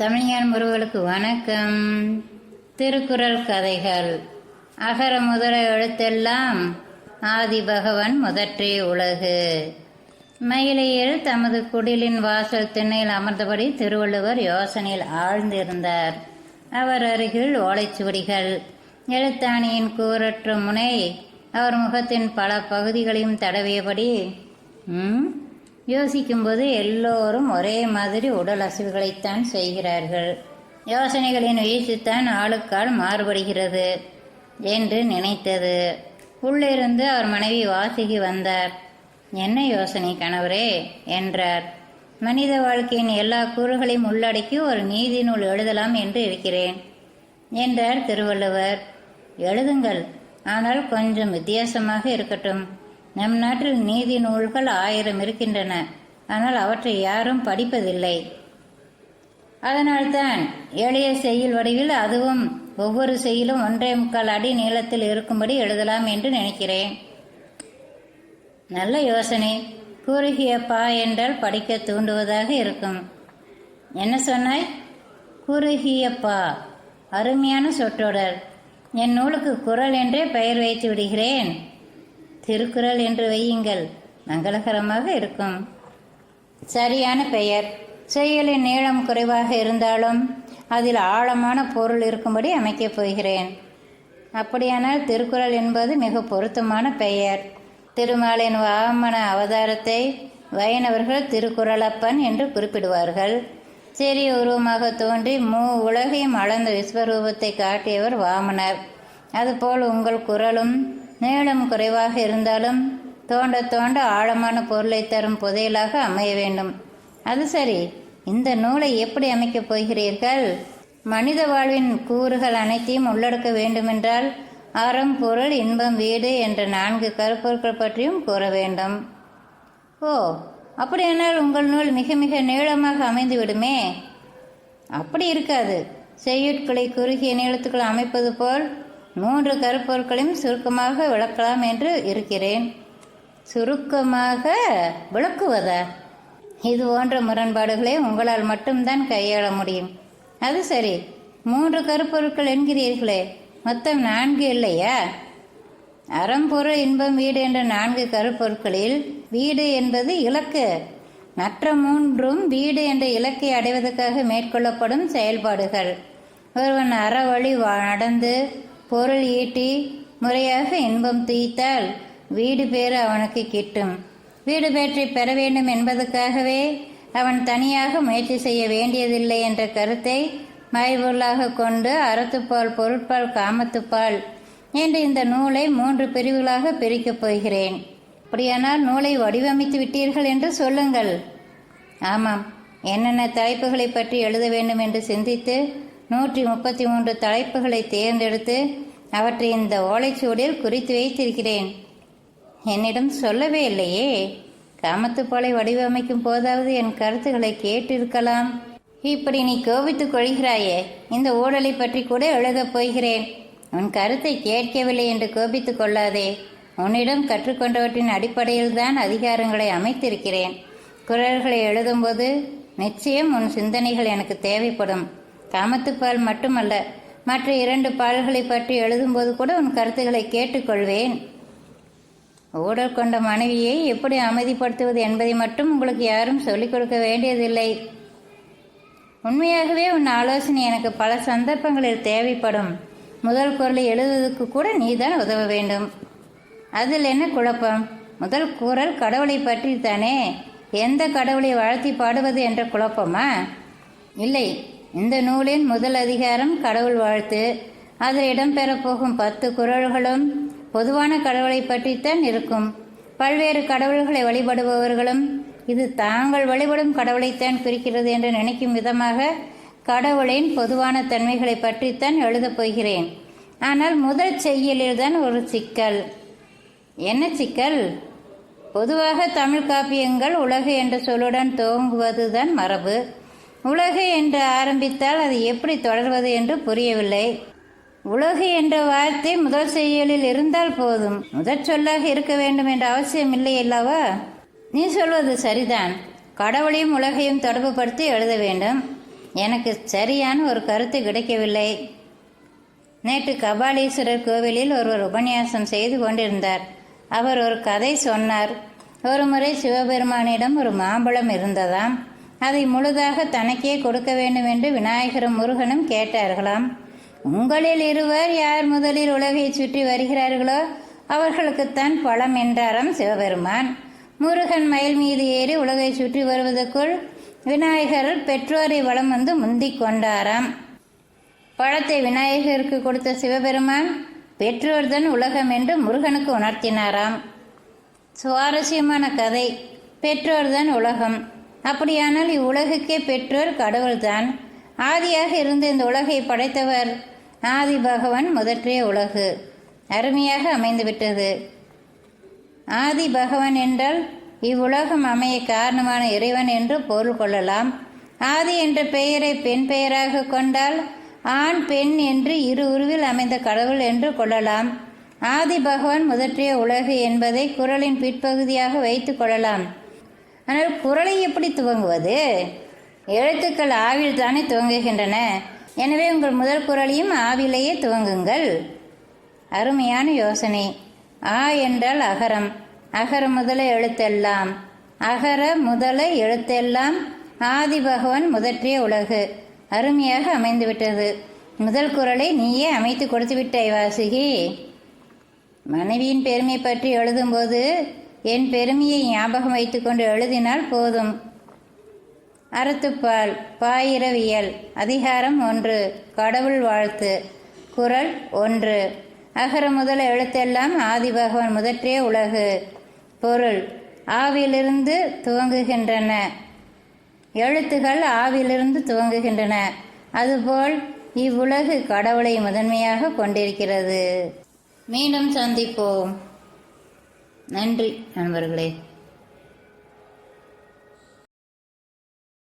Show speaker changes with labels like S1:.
S1: தமிழ்ஞான் முருகளுக்கு வணக்கம் திருக்குறள் கதைகள் அகர முதல எழுத்தெல்லாம் ஆதி பகவன் முதற்றே உலகு மயிலையில் தமது குடிலின் வாசல் திண்ணையில் அமர்ந்தபடி திருவள்ளுவர் யோசனையில் ஆழ்ந்திருந்தார் அவர் அருகில் ஓலைச்சுவடிகள் எழுத்தாணியின் கூறற்ற முனை அவர் முகத்தின் பல பகுதிகளையும் தடவியபடி ம் யோசிக்கும்போது எல்லோரும் ஒரே மாதிரி உடல் அசைவுகளைத்தான் செய்கிறார்கள் யோசனைகளின் வீழ்ச்சித்தான் ஆளுக்கால் மாறுபடுகிறது என்று நினைத்தது உள்ளிருந்து அவர் மனைவி வாசிக்கு வந்தார் என்ன யோசனை கணவரே என்றார் மனித வாழ்க்கையின் எல்லா கூறுகளையும் உள்ளடக்கி ஒரு நீதி நூல் எழுதலாம் என்று இருக்கிறேன் என்றார் திருவள்ளுவர் எழுதுங்கள் ஆனால் கொஞ்சம் வித்தியாசமாக இருக்கட்டும் நம் நாட்டில் நீதி நூல்கள் ஆயிரம் இருக்கின்றன ஆனால் அவற்றை யாரும் படிப்பதில்லை அதனால்தான் எளிய செய்யுள் வடிவில் அதுவும் ஒவ்வொரு செய்யிலும் ஒன்றே முக்கால் அடி நீளத்தில் இருக்கும்படி எழுதலாம் என்று நினைக்கிறேன் நல்ல யோசனை குறுகியப்பா பா என்றால் படிக்க தூண்டுவதாக இருக்கும் என்ன சொன்னாய் குறுகிய பா அருமையான சொற்றொடர் என் நூலுக்கு குரல் என்றே பெயர் வைத்து விடுகிறேன் திருக்குறள் என்று வையுங்கள் மங்களகரமாக இருக்கும் சரியான பெயர் செயலின் நீளம் குறைவாக இருந்தாலும் அதில் ஆழமான பொருள் இருக்கும்படி அமைக்கப் போகிறேன் அப்படியானால் திருக்குறள் என்பது மிக பொருத்தமான பெயர் திருமாலின் வாமன அவதாரத்தை வைணவர்கள் திருக்குறளப்பன் என்று குறிப்பிடுவார்கள் சிறிய உருவமாக தோன்றி மூ உலகையும் அளந்த விஸ்வரூபத்தை காட்டியவர் வாமனர் அதுபோல் உங்கள் குரலும் நீளம் குறைவாக இருந்தாலும் தோண்ட தோண்ட ஆழமான பொருளை தரும் புதையலாக அமைய வேண்டும் அது சரி இந்த நூலை எப்படி அமைக்கப் போகிறீர்கள் மனித வாழ்வின் கூறுகள் அனைத்தையும் உள்ளடக்க வேண்டுமென்றால் அறம் பொருள் இன்பம் வீடு என்ற நான்கு கருப்பொருட்கள் பற்றியும் கூற வேண்டும் ஓ அப்படியானால் உங்கள் நூல் மிக மிக நீளமாக அமைந்து விடுமே அப்படி இருக்காது செய்யுட்களை குறுகிய நீளத்துக்குள் அமைப்பது போல் மூன்று கருப்பொருட்களையும் சுருக்கமாக விளக்கலாம் என்று இருக்கிறேன் சுருக்கமாக விளக்குவதா இது போன்ற முரண்பாடுகளை உங்களால் மட்டும்தான் கையாள முடியும் அது சரி மூன்று கருப்பொருட்கள் என்கிறீர்களே மொத்தம் நான்கு இல்லையா அறம்புற இன்பம் வீடு என்ற நான்கு கருப்பொருட்களில் வீடு என்பது இலக்கு மற்ற மூன்றும் வீடு என்ற இலக்கை அடைவதற்காக மேற்கொள்ளப்படும் செயல்பாடுகள் ஒருவன் அறவழி நடந்து பொருள் ஈட்டி முறையாக இன்பம் தீய்த்தால் வீடு பேறு அவனுக்கு கிட்டும் வீடு பேற்றை பெற வேண்டும் என்பதற்காகவே அவன் தனியாக முயற்சி செய்ய வேண்டியதில்லை என்ற கருத்தை மறைபொருளாக கொண்டு அறத்துப்பால் பொருட்பால் காமத்துப்பால் என்று இந்த நூலை மூன்று பிரிவுகளாக பிரிக்கப் போகிறேன் அப்படியானால் நூலை வடிவமைத்து விட்டீர்கள் என்று சொல்லுங்கள் ஆமாம் என்னென்ன தலைப்புகளை பற்றி எழுத வேண்டும் என்று சிந்தித்து நூற்றி முப்பத்தி மூன்று தலைப்புகளை தேர்ந்தெடுத்து அவற்றை இந்த ஓலைச்சூடில் குறித்து வைத்திருக்கிறேன் என்னிடம் சொல்லவே இல்லையே போலை வடிவமைக்கும் போதாவது என் கருத்துக்களை கேட்டிருக்கலாம் இப்படி நீ கோபித்துக் கொள்கிறாயே இந்த ஊழலை பற்றி கூட எழுதப் போகிறேன் உன் கருத்தை கேட்கவில்லை என்று கோபித்துக் கொள்ளாதே உன்னிடம் கற்றுக்கொண்டவற்றின் அடிப்படையில் தான் அதிகாரங்களை அமைத்திருக்கிறேன் குரல்களை எழுதும்போது நிச்சயம் உன் சிந்தனைகள் எனக்கு தேவைப்படும் காமத்துப்பால் மட்டுமல்ல மற்ற இரண்டு பால்களை பற்றி எழுதும்போது கூட உன் கருத்துக்களை கேட்டுக்கொள்வேன் ஊழல் கொண்ட மனைவியை எப்படி அமைதிப்படுத்துவது என்பதை மட்டும் உங்களுக்கு யாரும் சொல்லிக் கொடுக்க வேண்டியதில்லை உண்மையாகவே உன் ஆலோசனை எனக்கு பல சந்தர்ப்பங்களில் தேவைப்படும் முதல் குரலை எழுதுவதற்கு கூட நீதான் உதவ வேண்டும் அதில் என்ன குழப்பம் முதல் குரல் கடவுளை பற்றி தானே எந்த கடவுளை வாழ்த்தி பாடுவது என்ற குழப்பமா இல்லை இந்த நூலின் முதல் அதிகாரம் கடவுள் வாழ்த்து அதில் இடம்பெறப்போகும் பத்து குரல்களும் பொதுவான கடவுளை பற்றித்தான் இருக்கும் பல்வேறு கடவுள்களை வழிபடுபவர்களும் இது தாங்கள் வழிபடும் கடவுளைத்தான் குறிக்கிறது என்று நினைக்கும் விதமாக கடவுளின் பொதுவான தன்மைகளை பற்றித்தான் எழுதப் போகிறேன் ஆனால் முதல் செய்யலில்தான் ஒரு சிக்கல் என்ன சிக்கல் பொதுவாக தமிழ் காப்பியங்கள் உலகு என்ற சொல்லுடன் துவங்குவதுதான் மரபு உலகு என்று ஆரம்பித்தால் அது எப்படி தொடர்வது என்று புரியவில்லை உலகு என்ற வார்த்தை முதல் செய்யலில் இருந்தால் போதும் முதற் சொல்லாக இருக்க வேண்டும் என்ற அவசியம் இல்லை அல்லவா நீ சொல்வது சரிதான் கடவுளையும் உலகையும் தொடர்பு படுத்தி எழுத வேண்டும் எனக்கு சரியான ஒரு கருத்து கிடைக்கவில்லை நேற்று கபாலீஸ்வரர் கோவிலில் ஒருவர் உபன்யாசம் செய்து கொண்டிருந்தார் அவர் ஒரு கதை சொன்னார் ஒரு முறை சிவபெருமானிடம் ஒரு மாம்பழம் இருந்ததாம் அதை முழுதாக தனக்கே கொடுக்க வேண்டும் என்று விநாயகரும் முருகனும் கேட்டார்களாம் உங்களில் இருவர் யார் முதலில் உலகை சுற்றி வருகிறார்களோ அவர்களுக்குத்தான் பழம் என்றாராம் சிவபெருமான் முருகன் மயில் மீது ஏறி உலகை சுற்றி வருவதற்குள் விநாயகர் பெற்றோரை வளம் வந்து முந்தி கொண்டாராம் பழத்தை விநாயகருக்கு கொடுத்த சிவபெருமான் பெற்றோர்தான் உலகம் என்று முருகனுக்கு உணர்த்தினாராம் சுவாரஸ்யமான கதை பெற்றோர்தான் உலகம் அப்படியானால் இவ்வுலகுக்கே பெற்றோர் கடவுள்தான் ஆதியாக இருந்து இந்த உலகை படைத்தவர் ஆதி பகவான் முதற்றே உலகு அருமையாக அமைந்துவிட்டது ஆதி பகவான் என்றால் இவ்வுலகம் அமைய காரணமான இறைவன் என்று பொருள் கொள்ளலாம் ஆதி என்ற பெயரை பெண் பெயராக கொண்டால் ஆண் பெண் என்று இரு உருவில் அமைந்த கடவுள் என்று கொள்ளலாம் ஆதி பகவான் முதற்றிய உலகு என்பதை குரலின் பிற்பகுதியாக வைத்து கொள்ளலாம் ஆனால் குரலை எப்படி துவங்குவது எழுத்துக்கள் ஆவில் தானே துவங்குகின்றன எனவே உங்கள் முதல் குரலையும் ஆவிலேயே துவங்குங்கள் அருமையான யோசனை ஆ என்றால் அகரம் அகர முதல எழுத்தெல்லாம் அகர முதல எழுத்தெல்லாம் ஆதி பகவான் முதற்றிய உலகு அருமையாக அமைந்துவிட்டது முதல் குரலை நீயே அமைத்து கொடுத்து விட்டாய் வாசுகி மனைவியின் பெருமை பற்றி எழுதும்போது என் பெருமையை ஞாபகம் வைத்துக்கொண்டு எழுதினால் போதும் அறத்துப்பால் பாயிரவியல் அதிகாரம் ஒன்று கடவுள் வாழ்த்து குரல் ஒன்று அகர முதல எழுத்தெல்லாம் ஆதிபகவன் முதற்றே உலகு பொருள் ஆவிலிருந்து துவங்குகின்றன எழுத்துகள் ஆவிலிருந்து துவங்குகின்றன அதுபோல் இவ்வுலகு கடவுளை முதன்மையாக கொண்டிருக்கிறது மீண்டும் சந்திப்போம் நன்றி நண்பர்களே